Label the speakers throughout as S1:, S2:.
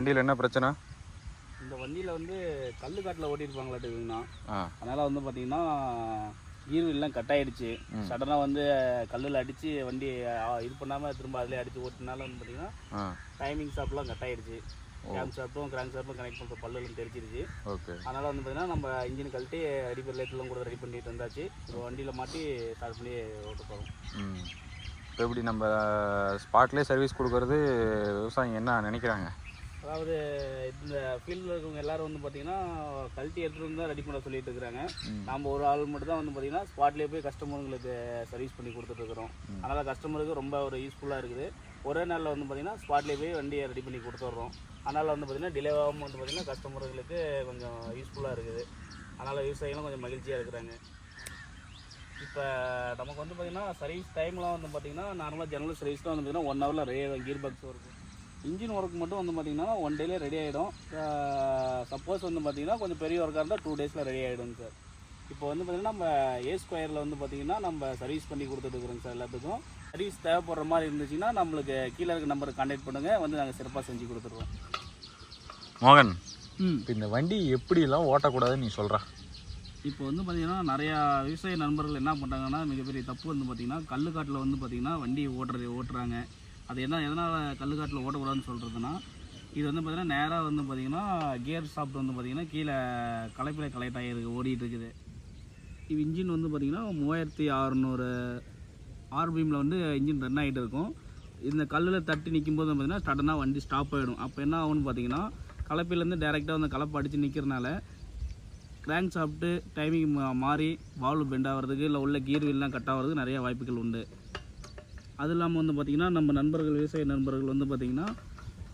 S1: வண்டியில் என்ன பிரச்சனை?
S2: இந்த வண்டியில் வந்து கல் காட்டில் ஓட்டியிருப்பாங்களாட்டுங்கண்ணா
S1: ஆ.
S2: அதனால் வந்து பார்த்தீங்கன்னா கீர் எல்லாம் கட் ஆயிடுச்சு. சடனாக வந்து கல்லில் அடித்து வண்டி இது பண்ணாமல் திரும்ப அதிலே அடித்து ஓட்டினால வந்து பார்த்தீங்கன்னா டைமிங் ஷாப்லாம் கட் ஆயிடுச்சு. கேம் ஷாப்பும் கிராங்க் ஷாப்பும் கனெக்ட் பண்ணுற பல்லுலாம் தெரிச்சிருச்சு.
S1: ஓகே.
S2: அதனால் வந்து பார்த்தீங்கன்னா நம்ம இன்ஜின் கழட்டி அடிப்பர் லைட்லாம் கூட ரெடி பண்ணிட்டு வந்தாச்சு. இப்போ வண்டியில் மாட்டி ஸ்டார்ட் பண்ணி ஓட்ட போகிறோம்
S1: ம். இப்போ எப்படி நம்ம ஸ்பாட்லேயே சர்வீஸ் கொடுக்கறது விவசாயிங்க என்ன நினைக்கிறாங்க?
S2: அதாவது இந்த ஃபீல்டில் இருக்கவங்க எல்லாரும் வந்து பார்த்தீங்கன்னா கழட்டி எடுத்துகிட்டு தான் ரெடி பண்ண சொல்லிட்டு இருக்கிறாங்க. நம்ம ஒரு ஆள் மட்டும் தான் வந்து பார்த்தீங்கன்னா ஸ்பாட்லேயே போய் கஸ்டமருங்களுக்கு சர்வீஸ் பண்ணி கொடுத்துட்ருக்குறோம் அதனால் கஸ்டமருக்கு ரொம்ப ஒரு யூஸ்ஃபுல்லாக இருக்குது. ஒரே நாளில் வந்து பார்த்தீங்கன்னா ஸ்பாட்லேயே போய் வண்டியை ரெடி பண்ணி கொடுத்துட்றோம். அதனால் வந்து பார்த்தீங்கன்னா டிலே ஆகாமல் வந்து பார்த்தீங்கன்னா கஸ்டமர்களுக்கு கொஞ்சம் யூஸ்ஃபுல்லாக இருக்குது. அதனால் விவசாயிகளும் கொஞ்சம் மகிழ்ச்சியாக இருக்கிறாங்க. இப்போ நமக்கு வந்து பார்த்திங்கன்னா சர்வீஸ் டைம்லாம் வந்து பார்த்திங்கன்னா நார்மலாக ஜெனரல் சர்வீஸ்லாம் வந்து பார்த்திங்கன்னா ஒன் ஹவரில் ஆகிடும் gear box work engine work மட்டும் வந்து பார்த்திங்கன்னா ஒன் டேலே ரெடி ஆகிடும் சப்போஸ் வந்து பார்த்திங்கன்னா கொஞ்சம் பெரிய ஒர்க்காக இருந்தால் டூ டேஸில் ரெடி ஆகிடும் சார் இப்போ வந்து பார்த்திங்கன்னா நம்ம ஏ ஸ்கொயரில் வந்து பார்த்திங்கன்னா நம்ம சர்வீஸ் பண்ணி கொடுத்துட்டுருக்குறோங்க சார் எல்லாத்துக்கும். சர்வீஸ் தேவைப்படுற மாதிரி இருந்துச்சுன்னா நம்மளுக்கு கீழே இருக்க நம்பருக்கு கான்டாக்ட் பண்ணுங்கள் வந்து நாங்கள் சிறப்பாக செஞ்சு கொடுத்துருவோம்.
S1: மோகன்
S2: ம்.
S1: இப்போ இந்த வண்டி எப்படிலாம் ஓட்டக்கூடாதுன்னு நீ சொல்கிற
S2: இப்போ வந்து பார்த்தீங்கன்னா நிறையா விவசாய நண்பர்கள் என்ன பண்ணுறாங்கன்னா மிகப்பெரிய தப்பு வந்து பார்த்திங்கன்னா கல்லுக்காட்டில் வந்து பார்த்திங்கன்னா வண்டி ஓட்டுறது ஓட்டுறாங்க. அது என்ன எதனால் கல்லுக்காட்டில் ஓட்டக்கூடாதுன்னு சொல்கிறதுனா இது வந்து பார்த்திங்கன்னா நேராக வந்து பார்த்திங்கன்னா கியர் சாப்பிட்டு வந்து பார்த்திங்கன்னா கீழே கலைப்பில் கலெக்ட் ஆகிருக்கு ஓடிட்டு இருக்குது. இது இன்ஜின் வந்து பார்த்திங்கன்னா மூவாயிரத்தி அறநூறு ஆர்பிஎம்மில் வந்து இன்ஜின் ரன் ஆகிட்டு இருக்கும். இந்த கல்லில் தட்டி நிற்கும் போது பார்த்திங்கன்னா சடனாக வண்டி ஸ்டாப் ஆகிடும் அப்போ என்ன ஆகும்னு பார்த்தீங்கன்னா கலப்பையிலேருந்து டேரெக்டாக வந்து கலப்பை அடித்து நிற்கிறனால கிராங்க் சாப்பிட்டு டைமிங் மாறி வால்வு பெண்ட் ஆகிறதுக்கு இல்லை உள்ள கீர் வீல்லாம் கட் ஆகிறதுக்கு நிறைய வாய்ப்புகள் உண்டு. அது இல்லாமல் வந்து பார்த்திங்கன்னா நம்ம நண்பர்கள் விவசாய நண்பர்கள் வந்து பார்த்திங்கன்னா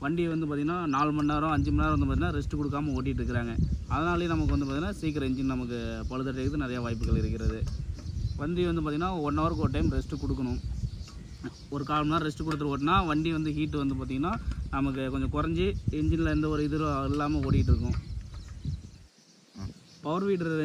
S2: வண்டியை வந்து பார்த்திங்கன்னா நாலு மணி நேரம் அஞ்சு மணி நேரம் வந்து பார்த்திங்கன்னா ரெஸ்ட் கொடுக்காம ஓட்டிகிட்டு இருக்கிறாங்க. அதனாலேயே நமக்கு வந்து பார்த்திங்கன்னா சீக்கிரம் இன்ஜின் நமக்கு பழுதடைகிறதுக்கு நிறைய வாய்ப்புகள் இருக்கிறது. வண்டி வந்து பார்த்திங்கன்னா ஒன் ஹவருக்கு ஒரு டைம் ரெஸ்ட்டு கொடுக்கணும். ஒரு கால் மணி நேரம் ரெஸ்ட் கொடுத்துட்டு ஓட்டினா வண்டி வந்து ஹீட் வந்து பார்த்திங்கன்னா நமக்கு கொஞ்சம் குறைஞ்சி இன்ஜினில் எந்த ஒரு இது இல்லாமல் ஓடிட்டு இருக்கும். பவர் வீடர்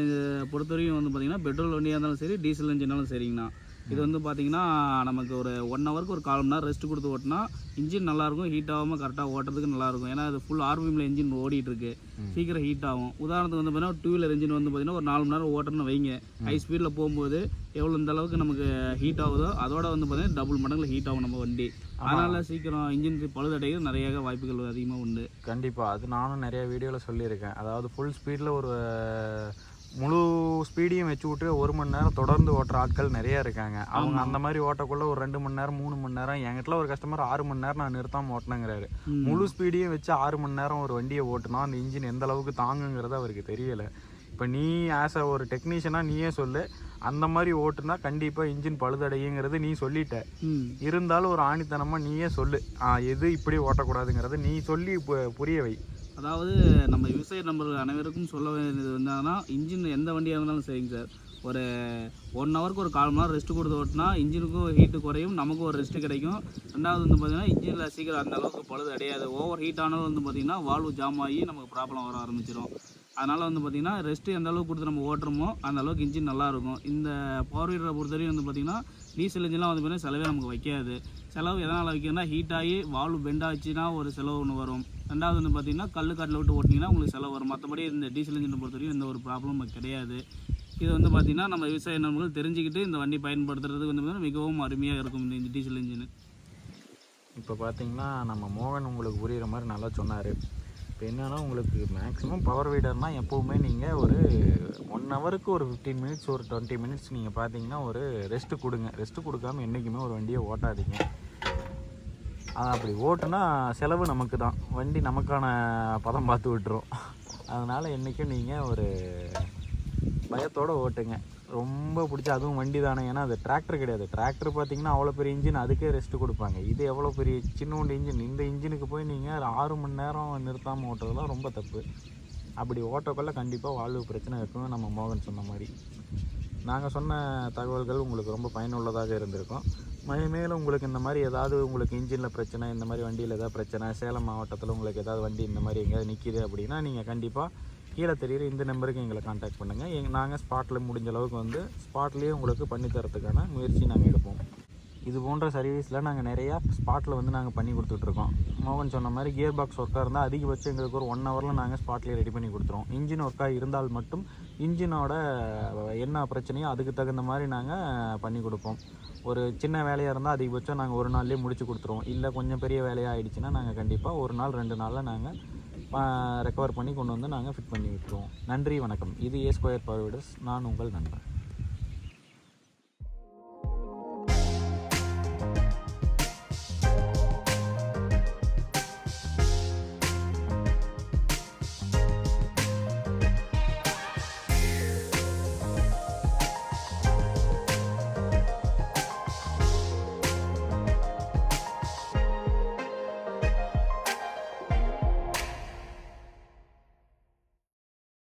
S2: பொறுத்தவரைக்கும் வந்து பார்த்திங்கன்னா பெட்ரோல் வண்டியாக இருந்தாலும் சரி டீசல் இன்ஜினாலும் சரிங்கண்ணா. இது வந்து பார்த்திங்கன்னா நமக்கு ஒரு ஒன் ஹவருக்கு ஒரு கால் மணி நேரம் ரெஸ்ட் கொடுத்து ஓட்டினா இன்ஜின் நல்லாயிருக்கும் ஹீட் ஆகாமல் கரெக்டாக ஓட்டுறதுக்கு நல்லாயிருக்கும். ஏன்னா அது ஃபுல் ஆர்பிஎம்ல இன்ஜின் ஓடிட்டு இருக்கு சீக்கிரம் ஹீட் ஆகும். உதாரணத்துக்கு வந்து பார்த்தீங்கன்னா டூ வீலர் இன்ஜின் வந்து பார்த்திங்கன்னா ஒரு நாலு மணி நேரம் ஓட்டுறன்னு வைங்க. ஹை ஸ்பீடில் போகும்போது எவ்வளோ இந்த அளவுக்கு நமக்கு ஹீட் ஆகுதோ அதோட வந்து பார்த்திங்கன்னா டபுள் மடங்கில் ஹீட் ஆகும் நம்ம வண்டி. அதனால் சீக்கிரம் இன்ஜின் பழுதடைகிறது நிறைய வாய்ப்புகள் அதிகமாக உண்டு.
S1: கண்டிப்பாக அது நானும் நிறைய வீடியோவில் சொல்லியிருக்கேன். அதாவது ஃபுல் ஸ்பீடில் ஒரு முழு ஸ்பீடையும் வச்சு விட்டு ஒரு மணி நேரம் தொடர்ந்து ஓட்டுற ஆட்கள் நிறைய இருக்காங்க. அவங்க அந்த மாதிரி ஓட்டக்குள்ள ஒரு ரெண்டு மணி நேரம் மூணு மணி நேரம் என்கிட்ட ஒரு கஸ்டமர் ஆறு மணி நேரம் நான் நிறுத்தாம ஓட்டினங்கிறாரு. முழு ஸ்பீடையும் வச்சு ஆறு மணி நேரம் ஒரு வண்டியை ஓட்டினா அந்த இன்ஜின் எந்த அளவுக்கு தாங்குங்கிறது அவருக்கு தெரியல. இப்போ நீ ஆஸ் அ ஒரு டெக்னீஷியனாக நீயே சொல்லு. அந்த மாதிரி ஓட்டுனா கண்டிப்பாக இன்ஜின் பழுதடையுங்கிறது நீ சொல்லிட்ட. இருந்தாலும் ஒரு ஆணித்தனமாக நீயே சொல்லு. எது இப்படி ஓட்டக்கூடாதுங்கிறத நீ சொல்லி புரிய வை.
S2: அதாவது நம்ம விவசாய நண்பர்கள் அனைவருக்கும் சொல்ல வேண்டியது என்னன்னா இன்ஜின் எந்த வண்டியாக இருந்தாலும் சரிங்க சார். ஒரு ஒன் ஹவருக்கு ஒரு கால் மணி நேரம் ரெஸ்ட்டு கொடுத்து ஓட்டினா இன்ஜினுக்கும் ஹீட்டு குறையும் நமக்கும் ஒரு ரெஸ்ட்டு கிடைக்கும். ரெண்டாவது வந்து பார்த்திங்கன்னா இன்ஜினில் சீக்கிரம் அந்த அளவுக்கு பழுது அடையாது. ஓவர் ஹீட் ஆனாலும் வந்து பார்த்திங்கன்னா வால்வு ஜாம் ஆகி நமக்கு ப்ராப்ளம் வர ஆரம்பிச்சிடும் அதனால் வந்து பார்த்திங்கன்னா ரெஸ்ட்டு எந்த அளவுக்கு கொடுத்து நம்ம ஓட்டுறோமோ அந்த அளவுக்கு இன்ஜின் நல்லாயிருக்கும் இந்த பவர் வீடரை பொறுத்தவரையும் வந்து பார்த்திங்கன்னா டீசல் இன்ஜின்லாம் வந்து பார்த்திங்கன்னா செலவே நமக்கு வைக்காது. செலவு எதனால் வைக்கணும்னா ஹீட் ஆகி வால்வு பெண்ட் ஆச்சுன்னா ஒரு செலவு ஒன்று வரும். ரெண்டாவது வந்து பார்த்திங்கன்னா கல் காட்டில் விட்டு ஓட்டிங்கன்னா உங்களுக்கு செலவு வரும். மற்றபடி இந்த டீசல் இன்ஜினை பொறுத்தவரைக்கும் எந்த ஒரு ப்ராப்ளமும் கிடையாது. இது வந்து பார்த்திங்கன்னா நம்ம விவசாய நண்பர்கள் தெரிஞ்சுக்கிட்டு இந்த வண்டி பயன்படுத்துறதுக்கு வந்து மிகவும் அருமையாக இருக்கும் இந்த டீசல் இன்ஜின்
S1: இப்போ பார்த்திங்கன்னா நம்ம மோகன் உங்களுக்கு புரிகிற மாதிரி நல்லா சொன்னார். இப்போ என்னென்னா உங்களுக்கு மேக்ஸிமம் பவர் வீடர்னால் எப்போவுமே நீங்கள் ஒரு ஒன் ஹவருக்கு ஒரு ஃபிஃப்டீன் மினிட்ஸ் ஒரு டுவெண்ட்டி மினிட்ஸ் நீங்கள் பார்த்தீங்கன்னா ஒரு ரெஸ்ட்டு கொடுங்க. ரெஸ்ட்டு கொடுக்காம என்றைக்குமே ஒரு வண்டியை ஓட்டாதீங்க. அப்படி ஓட்டுனா செலவு நமக்கு தான் வண்டி நமக்கான பதம் பார்த்து விட்டுரும். அதனால் என்றைக்கும் நீங்கள் ஒரு பயத்தோடு ஓட்டுங்க. ரொம்ப பிடிச்ச அதுவும் வண்டி தானே ஏன்னா அது டிராக்டர் கிடையாது. டிராக்டர் பார்த்தீங்கன்னா அவ்வளோ பெரிய இன்ஜின் அதுக்கே ரெஸ்ட் கொடுப்பாங்க. இது எவ்வளோ பெரிய சின்னோண்டு இன்ஜின் இந்த இன்ஜினுக்கு போய் நீங்கள் ஆறு மணி நேரம் நிறுத்தாமல் ஓட்டுறதுலாம் ரொம்ப தப்பு. அப்படி ஓட்டக்குள்ளே கண்டிப்பாக வாழ்வு பிரச்சனை இருக்கும் நம்ம மோகன் சொன்ன மாதிரி. நாங்கள் சொன்ன தகவல்கள் உங்களுக்கு ரொம்ப பயனுள்ளதாக இருந்திருக்கும். மேலும் உங்களுக்கு இந்த மாதிரி ஏதாவது உங்களுக்கு இன்ஜினில் பிரச்சனை இந்த மாதிரி வண்டியில் ஏதாவது பிரச்சனை சேலம் மாவட்டத்தில் உங்களுக்கு ஏதாவது வண்டி இந்த மாதிரி எங்கேயாவது நிற்கிது அப்படின்னா நீங்கள் கண்டிப்பாக கீழே தெரியுற இந்த நம்பருக்கு எங்களை காண்டாக்ட் பண்ணுங்கள் எங் நாங்கள் ஸ்பாட்டில் முடிஞ்ச அளவுக்கு வந்து ஸ்பாட்லேயே உங்களுக்கு பண்ணித்தரத்துக்கான முயற்சி நாங்கள் எடுப்போம். இது போன்ற சர்வீஸில் நாங்கள் நிறையா ஸ்பாட்டில் வந்து நாங்கள் பண்ணி கொடுத்துட்ருக்கோம். மோகன் சொன்ன மாதிரி கியர் பாக்ஸ் ஒர்க்காக இருந்தால் அதிகபட்சம் எங்களுக்கு ஒரு ஒன் ஹவரில் நாங்கள் ஸ்பாட்லேயே ரெடி பண்ணி கொடுத்துருவோம். இன்ஜின் ஒர்க்காக இருந்தால் மட்டும் இன்ஜினோட என்ன பிரச்சனையோ அதுக்கு தகுந்த மாதிரி நாங்கள் பண்ணி கொடுப்போம். ஒரு சின்ன வேலையாக இருந்தால் அதிகபட்சம் நாங்கள் ஒரு நாள்லேயே முடிச்சு கொடுத்துருவோம். இல்லை கொஞ்சம் பெரிய வேலையாக ஆகிடுச்சின்னா நாங்கள் கண்டிப்பாக ஒரு நாள் ரெண்டு நாளில் நாங்கள் ரெக்கவர் பண்ணி கொண்டு வந்து நாங்கள் ஃபிட் பண்ணி விட்டுருவோம். நன்றி வணக்கம். இது ஏ ஸ்கொயர் பவர் நான் உங்கள் நண்பர்